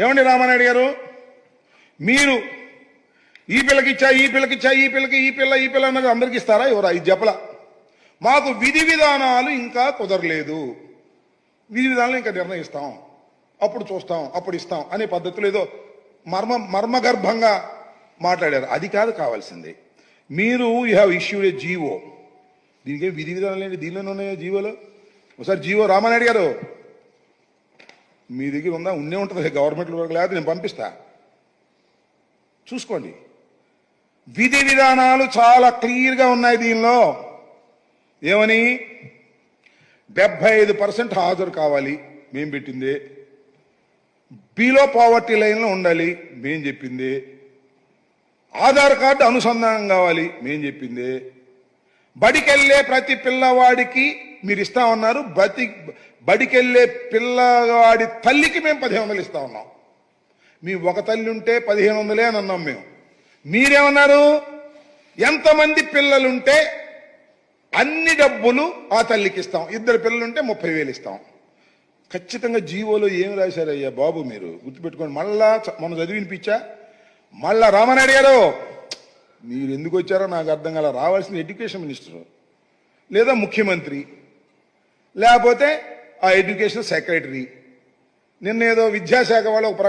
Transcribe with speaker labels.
Speaker 1: ఏమండి రామానాయుడు గారు? మీరు ఈ పిల్లకిచ్చా ఈ పిల్లకిచ్చా ఈ పిల్లకి ఈ పిల్ల ఈ పిల్ల అన్నది అందరికి ఇస్తారా? ఎవరా? ఇది చెప్పలా. మాకు విధి విధానాలు ఇంకా కుదరలేదు. విధి విధానాలు ఇంకా నిర్ణయిస్తాం. అప్పుడు చూస్తాం అప్పుడు ఇస్తాం అనే పద్ధతిలో ఏదో మర్మ మర్మగర్భంగా మాట్లాడారు. అది కాదు కావాల్సింది. మీరు you have issued a GO. దీనికి విధి విధానాలు ఏంటి? దీనిలోనే ఉన్నాయో జీవోలో? ఒకసారి జీవో రామానాయుడు గారు. మీ దగ్గర ఉందా? ఉండే ఉంటుంది. గవర్నమెంట్ వరకు లేకపోతే నేను పంపిస్తా. చూసుకోండి. విధి విధానాలు చాలా క్లియర్గా ఉన్నాయి దీనిలో. ఏమని? డెబ్బై ఐదు పర్సెంట్ హాజరు కావాలి. మేం పెట్టింది. బిలో పావర్టీ లైన్లో ఉండాలి. మేం చెప్పింది. ఆధార్ కార్డు అనుసంధానం కావాలి. మేం చెప్పింది. బడికెళ్ళే ప్రతి పిల్లవాడికి మీరు ఇస్తా ఉన్నారు. బతి బడికెళ్ళే పిల్లవాడి తల్లికి మేము పదిహేను వందలు ఇస్తా ఉన్నాం. మీ ఒక తల్లి ఉంటే పదిహేను వందలే అని అన్నాం మేము. మీరేమన్నారు? ఎంతమంది పిల్లలుంటే అన్ని డబ్బులు ఆ తల్లికి ఇస్తాం. ఇద్దరు పిల్లలుంటే ముప్పై వేలు ఇస్తాం. ఖచ్చితంగా జీవోలో ఏం రాశారయ్యా బాబు మీరు? గుర్తుపెట్టుకోండి. మళ్ళా మనం చదివినిపించా? మళ్ళా రామనాయుడు గారు మీరు ఎందుకు వచ్చారో నాకు అర్థం కాల రావాల్సిన ఎడ్యుకేషన్ మినిస్టర్ లేదా ముఖ్యమంత్రి? లేకపోతే ఆ ఎడ్యుకేషన్ సెక్రటరీ. నిన్న ఏదో విద్యాశాఖ వాళ్ళు